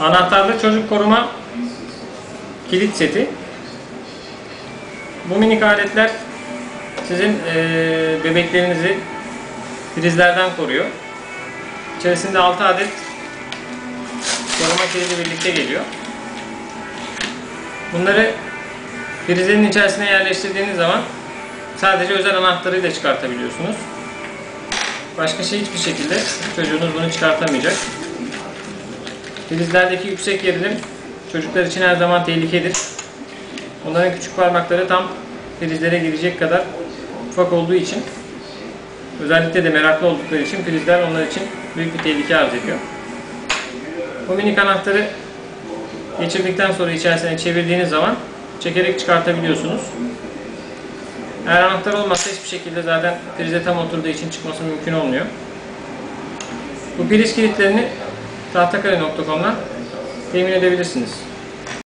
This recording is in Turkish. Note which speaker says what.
Speaker 1: Anahtarlı çocuk koruma kilit seti. Bu minik aletler sizin eee, bebeklerinizi prizlerden koruyor. İçerisinde 6 adet koruma kilidi birlikte geliyor. Bunları prizlerin içerisine yerleştirdiğiniz zaman sadece özel anahtarıyla çıkartabiliyorsunuz. Başka şey hiçbir şekilde çocuğunuz bunu çıkartamayacak. Prizlerdeki yüksek gerilim çocuklar için her zaman tehlikedir. Onların küçük parmakları tam prizlere girecek kadar ufak olduğu için özellikle de meraklı oldukları için prizler onlar için büyük bir tehlike arz ediyor. Bu minik anahtarı geçirdikten sonra içerisine çevirdiğiniz zaman çekerek çıkartabiliyorsunuz. Eğer anahtar olmazsa hiçbir şekilde zaten prize tam oturduğu için çıkması mümkün olmuyor. Bu priz kilitlerini tahtakale.com'dan temin edebilirsiniz.